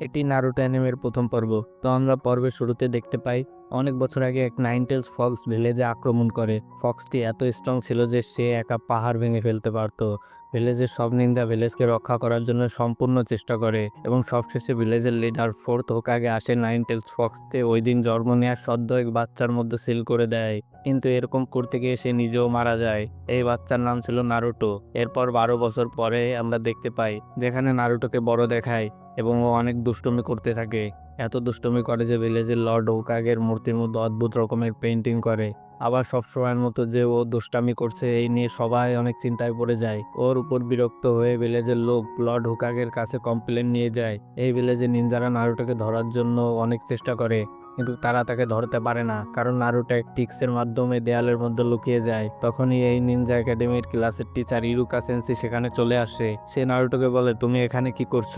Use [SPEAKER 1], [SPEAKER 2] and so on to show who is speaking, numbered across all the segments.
[SPEAKER 1] এটি নারুটো অ্যানিমের প্রথম পর্ব। তো আমরা পর্বের শুরুতে দেখতে পাই, অনেক বছর আগে এক নাইনটেলস ফক্স ভিলেজে আক্রমণ করে। ফক্সটি এত স্ট্রং ছিল যে সে একা পাহাড় ভেঙে ফেলতে পারতো। ভিলেজের সব নিন্দা ভিলেজকে রক্ষা করার জন্য সম্পূর্ণ চেষ্টা করে এবং সবশেষে ভিলেজের লিডার ফোর্থ হোকাগে আসে নাইনটেলস ফক্সকে ওই দিন জন্ম নেওয়ার সদ্য এক বাচ্চার মধ্যে সিল করে দেয়। কিন্তু এরকম করতে গিয়ে সে নিজেও মারা যায়। এই বাচ্চার নাম ছিল নারুটো এরপর বারো বছর পরে আমরা দেখতে পাই, যেখানে নারুটোকে বড় দেখায় এবং ও অনেক দুষ্টুমি করতে থাকে। এত দুষ্টুমি করে যে ভিলেজের লর্ড হোকাগের মূর্তির মধ্যে অদ্ভুত রকমের পেন্টিং করে। আবার সব সময়ের মতো যে ও দুষ্টামি করছে, এই নিয়ে সবাই অনেক চিন্তায় পড়ে যায়। ওর উপর বিরক্ত হয়ে ভিলেজের লোক লর্ড হুকাগের কাছে কমপ্লেন নিয়ে যায়। এই ভিলেজে নিনজারা নারুটোকে ধরার জন্য অনেক চেষ্টা করে, কিন্তু তারা তাকে ধরতে পারে না, কারণ নারুটা টিক্সের মাধ্যমে দেয়ালের মধ্যে লুকিয়ে যায়। তখনই এই নিনজা একাডেমির ক্লাসের টিচার ইরুকা সেন্সি সেখানে চলে আসে। সে নারুটোকে বলে, তুমি এখানে কি করছ?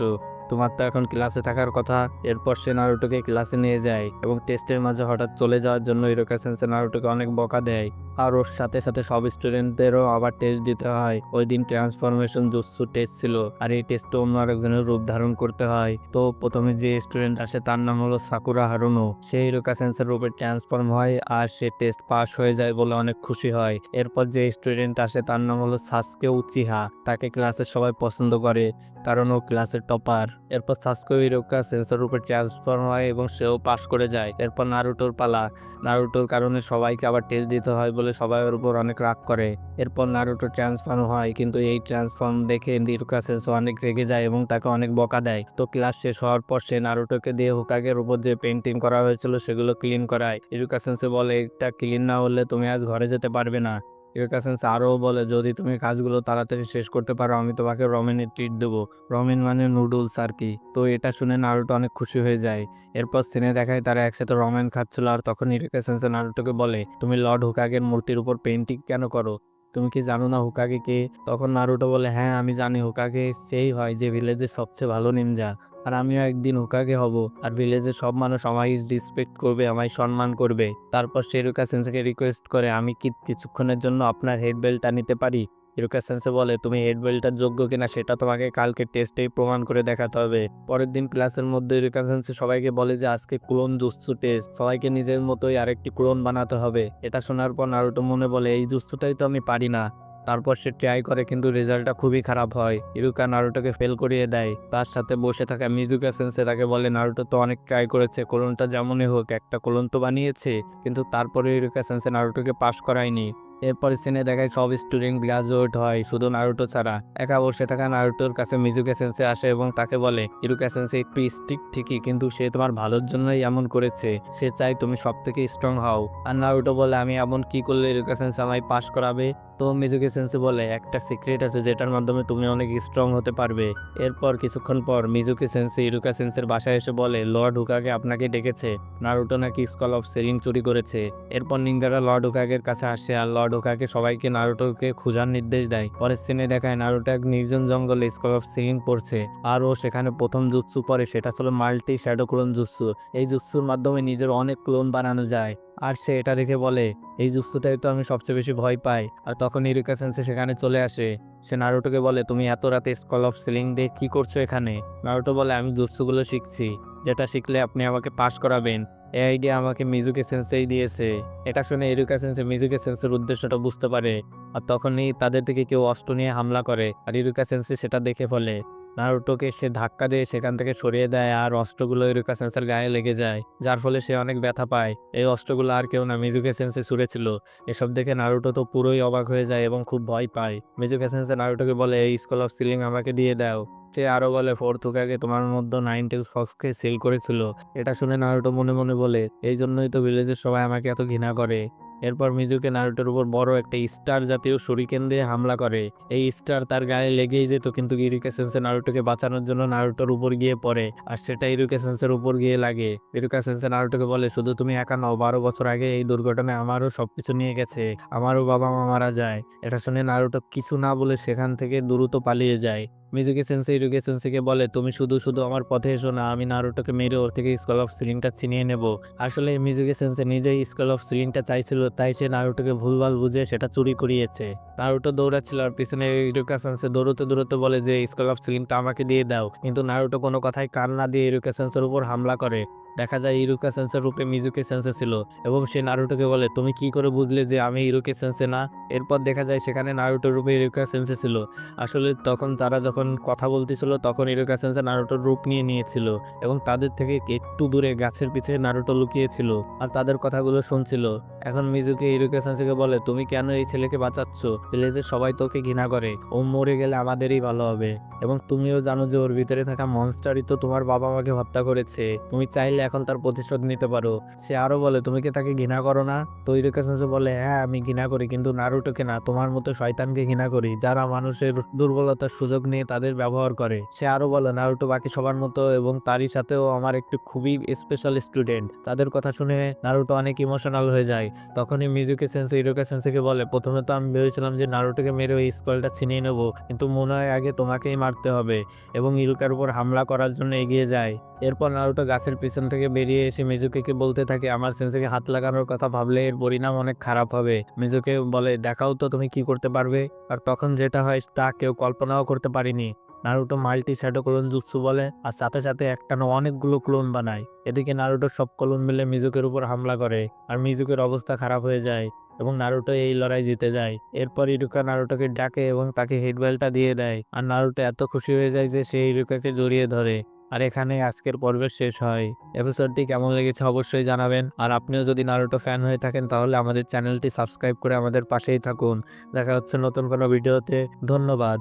[SPEAKER 1] তোমার তো এখন ক্লাসে থাকার কথা। এরপর সে নারুটোকে ক্লাসে নিয়ে যায় এবং টেস্টের মাঝে হঠাৎ চলে যাওয়ার জন্য ইরোকা সেন্সে নারুটোকে অনেক বকা দেয়। আর ওর সাথে সাথে সব স্টুডেন্টদেরও আবার টেস্ট দিতে হয়। ওই দিন ট্রান্সফরমেশন জুসু টেস্ট ছিল আর এই টেস্টে অন্য আরেকজনের রূপ ধারণ করতে হয়। তো প্রথমে যে স্টুডেন্ট আসে তার নাম হলো সাকুরা হারুনো সে ইরোকা সেন্সের রূপে ট্রান্সফর্ম হয় আর সে টেস্ট পাস হয়ে যায় বলে অনেক খুশি হয়। এরপর যে স্টুডেন্ট আসে তার নাম হলো সাসকে উচিহা তাকে ক্লাসের সবাই পছন্দ করে কারণ ও ক্লাসের টপার এরপর সাসকো ইরোকা সেন্সর রূপে ট্রান্সফর্ম হয় এবং সেও পাশ করে যায়। এরপর নারুটোর পালা। নারুটোর কারণে সবাইকে আবার টেস্ট দিতে হয় বলে সবাই ওর উপর অনেক রাগ করে। এরপর নারুটো ট্রান্সফর্ম হয় কিন্তু এই ট্রান্সফর্ম দেখে ইরোকা সেন্সো অনেক রেগে যায় এবং তাকে অনেক বকা দেয়। তো ক্লাস শেষ হওয়ার পর সে নারুটোকে দিয়ে হুকাগের উপর যে পেন্টিং করা হয়েছিল সেগুলো ক্লিন করায়। ইরুকা সেন্সে বলে, এটা ক্লিন না হলে তুমি আজ ঘরে যেতে পারবে না। ইরুকা সেন্সে আরও বলে, যদি তুমি কাজগুলো তাড়াতাড়ি শেষ করতে পারো, আমি তোমাকে রমেনের ট্রিট দেবো। রমেন মানে নুডলস আর কি। তো এটা শুনে নারুটো অনেক খুশি হয়ে যায়। এরপর সিনে দেখায় তারা একসাথে রমেন খাচ্ছিল আর তখন ইরাকাসেন্সে নারুটোকে বলে, তুমি লর্ড হুকাগের মূর্তির উপর পেন্টিং কেন করো? তুমি কি জানো না হুকাগে কে? তখন নারুটো বলে হ্যাঁ আমি জানি হুকাগে সেই হয় যে ভিলেজের সবচেয়ে ভালো নিনজা আর আমিও একদিন হুকাগে হব। আর ভিলেজের সব মানুষ আমায় রিসপেক্ট করবে, আমায় সম্মান করবে। তারপর শেরুকা সেন্সেকে রিকোয়েস্ট করে, আমি কি কিছুক্ষণের জন্য আপনার হেড বেল্টটা নিতে পারি? ইরুকা সেন্সে বলে, তুমি হেড বেল্টটার যোগ্য কিনা সেটা তোমাকে কালকে টেস্টেই প্রমাণ করে দেখাতে হবে। পরের দিন ক্লাসের মধ্যে ইরুকা সেন্সে সবাইকে বলে যে, আজকে ক্লোন জুৎসু টেস্ট সবাইকে নিজের মতোই আরেকটি ক্লোন বানাতে হবে। এটা শোনার পর নারুটো মনে বলে, এই জুৎসুটাই তো আমি পারি না। তারপর সে ট্রাই করে কিন্তু রেজাল্টটা খুবই খারাপ হয়। ইরুকা নারুটোকে ফেল করিয়ে দেয়। তার সাথে বসে থাকা মিজুকা সেন্সে তাকে বলে, নারুটো তো অনেক ট্রাই করেছে, কোলনটা যেমনই হোক, একটা কোলন তো বানিয়েছে, কিন্তু তারপরে ইরুকা সেন্সে নারুটোকে পাশ করায়নি। এরপর সিনে দেখায় সব স্টুডেন্ট গ্রাজুয়েট হয়, শুধু নারুটো ছাড়া। একা বসে থাকা নারুটোর কাছে মিজুকে সেন্সে আসে এবং তাকে বলে, ইরুকা সেন্সে একটু স্ট্রিক ঠিকই, কিন্তু সে তোমার ভালোর জন্যই এমন করেছে। সে চাই তুমি সব থেকে স্ট্রং হও। আর নারুটো বলে, আমি এমন কি করলে ইরুকা সেন্সে আমায় পাশ করাবে? তো মিজুকি সেন্সে বলে, একটা সিক্রেট আছে যেটার মাধ্যমে তুমি অনেক স্ট্রং হতে পারবে। এরপর কিছুক্ষণ পর মিজুকি সেন্সে ইরুকা সেন্সের বাসায় এসে বলে লর্ড হুকাকে আপনাকে ডেকেছে। নারুটো নাকি স্কল অফ সেলিং চুরি করেছে। এরপর নিন্দারা লর্ড হুকাগের কাছে আসে আর লর্ড হুকাকে সবাইকে নারুটোকে খোঁজার নির্দেশ দেয়। পরের সিনে দেখায় নারুটো এক নির্জন জঙ্গলে স্কল অফ সেলিং পড়ছে আর ও সেখানে প্রথম জুৎসু পরে, সেটা ছিল মাল্টি শ্যাডো ক্লোন জুৎসু এই জুৎসুর মাধ্যমে নিজের অনেক ক্লোন বানানো যায়। আর সে এটা দেখে বলে, এই জুৎসুটাই তো আমি সবচেয়ে বেশি ভয় পাই। আর তখন ইরুকা সেন্সে সেখানে চলে আসে। সে নারুটোকে বলে, তুমি এত রাতে স্কল অফ সিলিং দিয়ে কি করছ এখানে? নারুটো বলে, আমি জুৎসুগুলো শিখছি। যেটা শিখলে আপনি আমাকে পাশ করাবেন। এই আইডিয়া আমাকে মিজুকে সেন্সেই দিয়েছে। এটা শুনে এরুকা সেন্সে মিজুকে সেন্সের উদ্দেশ্যটা বুঝতে পারে। আর তখনই তাদের থেকে কেউ অস্ত্র নিয়ে হামলা করে। আর ইরুকা সেন্সে সেটা দেখে ফলে নারুটোকে সে ধাক্কা দিয়ে সেখান থেকে সরিয়ে দেয় আর অস্ত্রগুলো ইরুকা সেন্সের গায়ে লেগে যায়, যার ফলে সে অনেক ব্যথা পায়। এই অস্ত্রগুলো আর কেউ না মিজুকে সেন্সে ছুঁড়েছিল। এসব দেখে নারুটো তো পুরোই অবাক হয়ে যায় এবং খুব ভয় পায়। মিজুকে সেন্সে নারুটোকে বলে, এই স্কুল অফ সিলিং আমাকে দিয়ে দাও। সে আরও বলে ফোর্থ হুকাকে তোমার মধ্যে নাইন ফক্সকে সেল করেছিল। এটা শুনে নারুটো মনে মনে বলে, এই জন্যই তো ভিলেজের সবাই আমাকে এত ঘৃণা করে। এরপর মিজুকে নারুটোর উপর বড় একটা স্টার জাতীয় শরিকেন দিয়ে হামলা করে। এই স্টার তার গায়ে লেগেই যেত, কিন্তু ইরুকে সেন্সে নারুটোকে বাঁচানোর জন্য নারুটোর উপর গিয়ে পড়ে, আর সেটা ইরুকে সেন্সের উপর গিয়ে লাগে। ইরুকা সেন্সে নারুটোকে বলে, শুধু তুমি একা নও, বারো বছর আগে এই দুর্ঘটনায় আমারও সবকিছু নিয়ে গেছে, আমারও বাবা মা মারা যায়। এটা শুনে নারুটো কিছু না বলে সেখান থেকে দ্রুত পালিয়ে যায়। মিজুকি সেন্সে ইরুকি সেন্সেকে বলে, তুমি শুধু শুধু আমার পথে এসো না, আমি নারুটোকে মেরে ওর থেকে স্কল অফ সিলিংটা ছিনিয়ে নেব। আসলে মিজুকি সেন্সে নিজেই স্কল অফ সিলিংটা চাইছিল, তাই সে নারুটোকে ভুলভাল বুঝে সেটা চুরি করিয়েছে। নারুটো দৌড়াচ্ছিল আর পিছনে ইরুকা সেন্সে দৌড়তে দৌড়তে বলে যে স্কল অফ সিলিংটা আমাকে দিয়ে দাও। কিন্তু নারুটো কোনো কথাই কান না দিয়ে ইরুকা সেন্সের উপর হামলা করে। দেখা যায় ইরুকা সেন্সের রূপে মিজুকে সেন্সে ছিল এবং সে নারুটোকে বলে, তুমি কি করে বুঝলে যে আমি ইরুকে সেন্সে না? এরপর দেখা যায় সেখানে নারুটোর রূপে ইরুকা সেন্সে ছিল। আসলে তখন তারা যখন কথা বলতেছিল, তখন ইরুকা সেন্সে নারুটোর রূপ নিয়ে নিয়েছিল এবং তাদের থেকে একটু দূরে গাছের পিছে নারুটো লুকিয়েছিল আর তাদের কথাগুলো শুনছিল। এখন মিজুকে ইরুকা সেন্সেকে বলে, তুমি কেন এই ছেলেকে বাঁচাচ্ছ? ভিলেজের সবাই তোকে ঘৃণা করে। ও মরে গেলে আমাদেরই ভালো হবে। এবং তুমিও জানো যে ওর ভিতরে থাকা মনস্টারই তো তোমার বাবা মাকে হত্যা করেছে। তুমি চাইলে এখন তার প্রতিশোধ নিতে পারো। সে আরও বলে, তুমি কি তাকে ঘৃণা করো না? তো ইরুকা বলে হ্যাঁ আমি ঘৃণা করি, কিন্তু নারুটোকে না, তোমার মতো শয়তানকে ঘৃণা করি, যারা মানুষের দুর্বলতার সুযোগ নিয়ে তাদের ব্যবহার করে। সে আরও বলে, নারুটো বাকি সবার মতো এবং তারই সাথেও আমার একটি খুবই স্পেশাল স্টুডেন্ট তাদের কথা শুনে নারুটো অনেক ইমোশনাল হয়ে যায়। তখনই মিজুকে সেন্সে, ইরোকা সেন্সেকে বলে, প্রথমে তো আমি ভেবেছিলাম যে নারুটোকে মেরে ওই স্কলটা ছিনিয়ে নেব, কিন্তু মনে হয় আগে তোমাকেই মারতে হবে। এবং ইরুকার উপর হামলা করার জন্য এগিয়ে যায়। এরপর নারুটো গাছের পিছন থেকে বেরিয়ে এসে মিজুকে বলতে থাকে? আমার সেন্সেকে হাত লাগানোর কথা ভাবলে এর পরিণাম অনেক খারাপ হবে। মিজুকে বলে, দেখাও তো তুমি কি করতে পারবে। আর তখন যেটা হয়, তা কেউ কল্পনাও করতে পারিনি। Naruto multi shadow clone jutsu বলে, আর সাথে সাথে একটা না অনেকগুলো ক্লোন বানায়। এদিকে নারুটো সব ক্লোন মিলে মিজুকের উপর হামলা করে, আর মিজুকের অবস্থা খারাপ হয়ে যায় এবং নারুটো এই লড়াই জিতে যায়। এরপর ইরুকা নারুটোকে ডাকে এবং তাকে হেডবেলটা দিয়ে দেয়। আর নারুটো এত খুশি হয়ে যায় যে সে ইরুকাকে জড়িয়ে ধরে। আর এখানে আজকের পর্বের শেষ হয়। এপিসোডটি কেমন লেগেছে অবশ্যই জানাবেন। আর আপনিও যদি নারুটো ফ্যান হয়ে থাকেন, তাহলে আমাদের চ্যানেলটি সাবস্ক্রাইব করে আমাদের পাশেই থাকুন। দেখা হচ্ছে নতুন কোনো ভিডিওতে ধন্যবাদ।